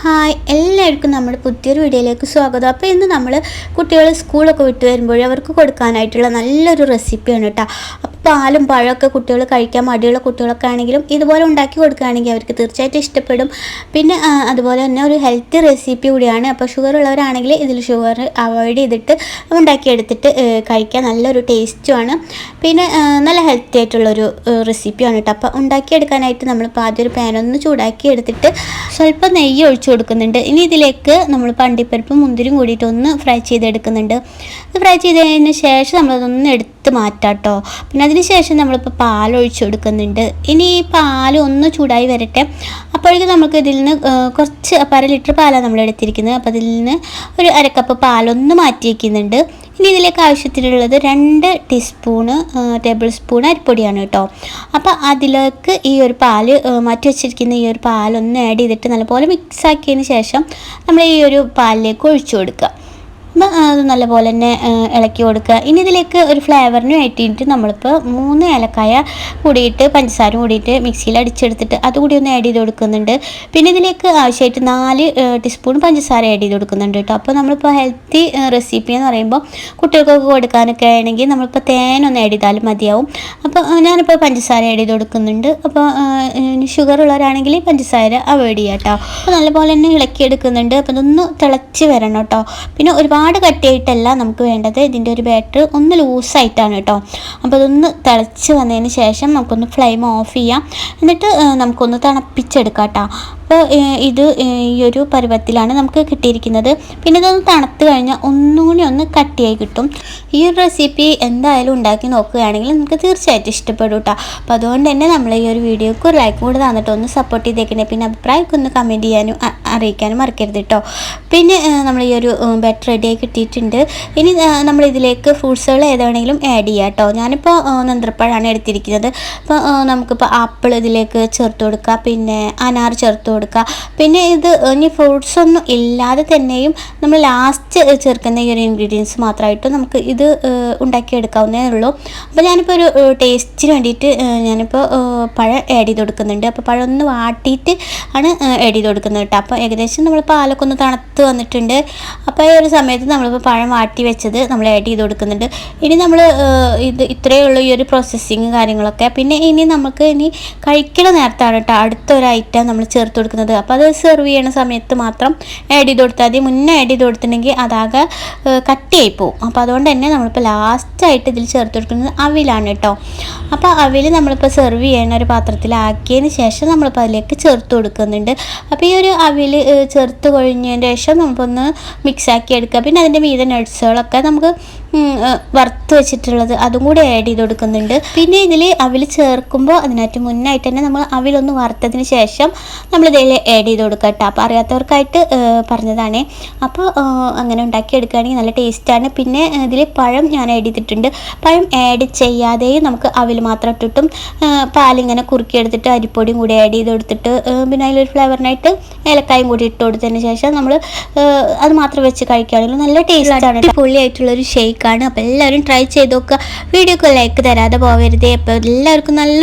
Hi എല്ലാവർക്കും നമ്മുടെ പുതിയൊരു വീഡിയോയിലേക്ക് സ്വാഗതം. അപ്പോൾ ഇന്ന് നമ്മൾ കുട്ടികൾ സ്കൂളൊക്കെ വിട്ട് വരുമ്പോൾ അവർക്ക് കൊടുക്കാനായിട്ടുള്ള നല്ലൊരു റെസിപ്പിയാണ് കേട്ടോ. പാലും പഴമൊക്കെ കുട്ടികൾ കഴിക്കാൻ മടിയുള്ള കുട്ടികളൊക്കെ ആണെങ്കിലും ഇതുപോലെ ഉണ്ടാക്കി കൊടുക്കുകയാണെങ്കിൽ അവർക്ക് തീർച്ചയായിട്ടും ഇഷ്ടപ്പെടും. പിന്നെ അതുപോലെ തന്നെ ഒരു ഹെൽത്തി റെസിപ്പി കൂടിയാണ്. അപ്പോൾ ഷുഗർ ഉള്ളവരാണെങ്കിൽ ഇതിൽ ഷുഗർ അവോയ്ഡ് ചെയ്തിട്ട് ഉണ്ടാക്കിയെടുത്തിട്ട് കഴിക്കാൻ നല്ലൊരു ടേസ്റ്റുമാണ് പിന്നെ നല്ല ഹെൽത്തി ആയിട്ടുള്ളൊരു റെസിപ്പിയാണ് കേട്ടോ അപ്പോൾ ഉണ്ടാക്കിയെടുക്കാനായിട്ട് നമ്മളിപ്പോൾ ആദ്യം ഒരു പാനൊന്ന് ചൂടാക്കി എടുത്തിട്ട് സ്വല്പം നെയ്യ് ഒഴിച്ചു കൊടുക്കുന്നുണ്ട്. ഇനി ഇതിലേക്ക് നമ്മൾ പണ്ടിപ്പരിപ്പും മുന്തിരിയും കൂടിയിട്ട് ഒന്ന് ഫ്രൈ ചെയ്തെടുക്കുന്നുണ്ട്. ഫ്രൈ ചെയ്തതിന് ശേഷം നമ്മളതൊന്ന് എടുത്ത് മാറ്റാം കേട്ടോ പിന്നെ അതിന് ശേഷം നമ്മളിപ്പോൾ പാൽ ഒഴിച്ചു കൊടുക്കുന്നുണ്ട്. ഇനി ഈ പാൽ ഒന്ന് ചൂടായി വരട്ടെ. അപ്പോഴേക്കും നമുക്ക് ഇതിൽ നിന്ന് കുറച്ച് അപ്പോൾ അര ലിറ്റർ പാലാണ് നമ്മൾ എടുത്തിരിക്കുന്നത്. അപ്പോൾ അതിൽ നിന്ന് ഒരു അരക്കപ്പ് പാലൊന്ന് മാറ്റി വയ്ക്കുന്നുണ്ട് ഇനി ഇതിലേക്ക് ആവശ്യത്തിനുള്ളത് രണ്ട് ടീസ്പൂണ് ടേബിൾ സ്പൂൺ അരിപ്പൊടിയാണ് കേട്ടോ. അപ്പോൾ അതിലേക്ക് ഈ ഒരു പാൽ മാറ്റി വെച്ചിരിക്കുന്ന ഈ ഒരു പാലൊന്ന് ആഡ് ചെയ്തിട്ട് നല്ലപോലെ മിക്സ് ആക്കിയതിന് ശേഷം നമ്മൾ ഈ ഒരു പാലിലേക്ക് ഒഴിച്ചു കൊടുക്കുക. അപ്പം അത് നല്ലപോലെ തന്നെ ഇളക്കി കൊടുക്കുക. ഇനി ഇതിലേക്ക് ഒരു ഫ്ലേവറിന് വേണ്ടിയിട്ട് നമ്മളിപ്പോൾ മൂന്ന് ഏലക്കായ കൂടിയിട്ട് പഞ്ചസാര കൂടിയിട്ട് മിക്സിയിൽ അടിച്ചെടുത്തിട്ട് അതുകൂടി ഒന്ന് ആഡ് ചെയ്ത് കൊടുക്കുന്നുണ്ട്. പിന്നെ ഇതിലേക്ക് ആവശ്യമായിട്ട് നാല് ടീസ്പൂൺ പഞ്ചസാര ആഡ് ചെയ്ത് കൊടുക്കുന്നുണ്ട് കേട്ടോ. അപ്പോൾ നമ്മളിപ്പോൾ ഹെൽത്തി റെസിപ്പി എന്ന് പറയുമ്പോൾ കുട്ടികൾക്കൊക്കെ കൊടുക്കാനൊക്കെ ആണെങ്കിൽ നമ്മളിപ്പോൾ ഒന്ന് ആഡ് ചെയ്താലും മതിയാവും. അപ്പോൾ ഞാനിപ്പോൾ പഞ്ചസാര ആഡ് ചെയ്ത് കൊടുക്കുന്നുണ്ട്. അപ്പോൾ ഷുഗർ ഉള്ളവരാണെങ്കിൽ പഞ്ചസാര അവോയ്ഡ് ചെയ്യാം കേട്ടോ അപ്പോൾ നല്ലപോലെ തന്നെ ഇളക്കിയെടുക്കുന്നുണ്ട്. അപ്പോൾ ഇതൊന്ന് തിളച്ച് വരണം കേട്ടോ. പിന്നെ ഒരുപാട് കട്ടിയായിട്ടല്ല നമുക്ക് വേണ്ടത്. ഇതിന്റെ ഒരു ബാറ്ററി ഒന്ന് ലൂസായിട്ടാണ് കേട്ടോ. അപ്പോൾ അതൊന്ന് തിളച്ച് വന്നതിന് ശേഷം നമുക്കൊന്ന് ഫ്ലെയിം ഓഫ് ചെയ്യാം. എന്നിട്ട് നമുക്കൊന്ന് തണുപ്പിച്ചെടുക്കാം കേട്ടോ. അപ്പോൾ ഇത് ഈ ഒരു പരുവത്തിലാണ് നമുക്ക് കിട്ടിയിരിക്കുന്നത്. പിന്നെ ഇതൊന്ന് തണുത്ത് കഴിഞ്ഞാൽ ഒന്നും കൂടി ഒന്ന് കട്ടിയായി കിട്ടും. ഈ ഒരു റെസിപ്പി എന്തായാലും ഉണ്ടാക്കി നോക്കുകയാണെങ്കിൽ നമുക്ക് തീർച്ചയായിട്ടും ഇഷ്ടപ്പെടും കേട്ടോ. അപ്പോൾ അതുകൊണ്ട് തന്നെ നമ്മൾ ഈ ഒരു വീഡിയോക്ക് ഒരു ലൈക്ക് കൂടെ തന്നിട്ട് ഒന്ന് സപ്പോർട്ട് ചെയ്തേക്കണേ. പിന്നെ അഭിപ്രായമൊക്കെ ഒന്ന് കമന്റ് ചെയ്യാനും അറിയിക്കാനും മറക്കരുത് കേട്ടോ. പിന്നെ നമ്മൾ ഈ ഒരു ബെറ്റ് റെഡിയായി കിട്ടിയിട്ടുണ്ട്. ഇനി നമ്മൾ ഇതിലേക്ക് ഫ്രൂട്ട്സുകൾ ഏതാണെങ്കിലും ആഡ് ചെയ്യാം കേട്ടോ. ഞാനിപ്പോൾ നന്ദ്രപ്പഴാണ് എടുത്തിരിക്കുന്നത്. അപ്പോൾ നമുക്കിപ്പോൾ ആപ്പിൾ ഇതിലേക്ക് ചേർത്ത് കൊടുക്കുക പിന്നെ അനാർ ചേർത്ത് കൊടുക്കുക. പിന്നെ ഇത് ഇനി ഫ്രൂട്ട്സ് ഒന്നും ഇല്ലാതെ തന്നെയും നമ്മൾ ലാസ്റ്റ് ചേർക്കുന്ന ഈ ഒരു ഇൻഗ്രീഡിയൻസ് മാത്രമായിട്ട് നമുക്ക് ഇത് ഉണ്ടാക്കിയെടുക്കാവുന്നേ ഉള്ളൂ. അപ്പോൾ ഞാനിപ്പോൾ ഒരു ടേസ്റ്റിന് വേണ്ടിയിട്ട് ഞാനിപ്പോൾ പഴം ആഡ് ചെയ്ത് കൊടുക്കുന്നുണ്ട് അപ്പോൾ പഴം ഒന്ന് വാട്ടിയിട്ട് ആണ് ആഡ് ചെയ്ത് കൊടുക്കുന്നത് കേട്ടോ. അപ്പോൾ ഏകദേശം നമ്മൾ പാലൊക്കെ ഒന്ന് തണുത്ത് വന്നിട്ടുണ്ട്. അപ്പോൾ ഈ ഒരു സമയത്ത് നമ്മളിപ്പോൾ പഴം വാട്ടി വെച്ചത് നമ്മൾ ആഡ് ചെയ്ത് കൊടുക്കുന്നുണ്ട് ഇനി നമ്മൾ ഇത് ഇത്രയേ ഉള്ളൂ ഈ ഒരു പ്രോസസ്സിങ് കാര്യങ്ങളൊക്കെ. പിന്നെ ഇനി നമുക്ക് ഇനി കഴിക്കണ നേരത്താണ് കേട്ടോ. അടുത്തൊരു ഐറ്റം നമ്മൾ ചേർത്ത് കൊടുക്കുന്നത്. അപ്പോൾ അത് സെർവ് ചെയ്യണ സമയത്ത് മാത്രം ആഡ് ചെയ്ത് കൊടുത്താൽ മതി. മുന്നേ ആഡ് ചെയ്ത് കൊടുത്തിട്ടുണ്ടെങ്കിൽ അതാകെ കട്ട് കട്ടിയായി പോകും അപ്പോൾ അതുകൊണ്ട് തന്നെ നമ്മളിപ്പോൾ ലാസ്റ്റായിട്ട് ഇതിൽ ചേർത്ത് കൊടുക്കുന്നത് അവിലാണ് കേട്ടോ അപ്പോൾ അവിൽ നമ്മളിപ്പോൾ സെർവ് ചെയ്യണ ഒരു പാത്രത്തിലാക്കിയതിന് ശേഷം നമ്മളിപ്പോൾ അതിലേക്ക് ചേർത്ത് കൊടുക്കുന്നുണ്ട്. അപ്പോൾ ഈ ഒരു അവിൽ ചേർത്ത് കഴിഞ്ഞതിന് ശേഷം നമുക്കൊന്ന് മിക്സാക്കി എടുക്കുക പിന്നെ അതിന്റെ മീതെ നട്സുകളൊക്കെ നമുക്ക് വറുത്ത് വെച്ചിട്ടുള്ളത് അതും കൂടി ആഡ് ചെയ്ത് കൊടുക്കുന്നുണ്ട്. പിന്നെ ഇതിൽ അവിൽ ചേർക്കുമ്പോൾ അതിനകത്ത് മുന്നായിട്ട് തന്നെ നമ്മൾ അവിലൊന്ന് വറുത്തതിന് ശേഷം നമ്മൾ ഇതിൽ ആഡ് ചെയ്ത് കൊടുക്കുക കേട്ടോ അപ്പോൾ അറിയാത്തവർക്കായിട്ട് പറഞ്ഞതാണ്. അപ്പോൾ അങ്ങനെ ഉണ്ടാക്കി എടുക്കുകയാണെങ്കിൽ നല്ല ടേസ്റ്റാണ് പിന്നെ ഇതിൽ പഴം ഞാൻ ആഡ് ചെയ്തിട്ടുണ്ട്. പഴം ആഡ് ചെയ്യാതെയും നമുക്ക് അവിൽ മാത്രം ഇട്ടിട്ടും പാലിങ്ങനെ കുറുക്കിയെടുത്തിട്ട് അരിപ്പൊടിയും കൂടി ആഡ് ചെയ്ത് കൊടുത്തിട്ട് പിന്നെ അതിലൊരു ഫ്ലേവറിനായിട്ട് ഏലക്കായും കൂടി ഇട്ട് കൊടുത്തതിന് ശേഷം നമ്മൾ അത് മാത്രം വെച്ച് കഴിക്കുകയാണെങ്കിൽ നല്ല ടേസ്റ്റാണ് അടിപൊളിയായിട്ടുള്ളൊരു ഷേക്കാണ് അപ്പോൾ എല്ലാവരും ട്രൈ ചെയ്ത് നോക്കുക. വീഡിയോക്ക് ലൈക്ക് തരാതെ പോകരുതേ അപ്പോൾ എല്ലാവർക്കും നല്ല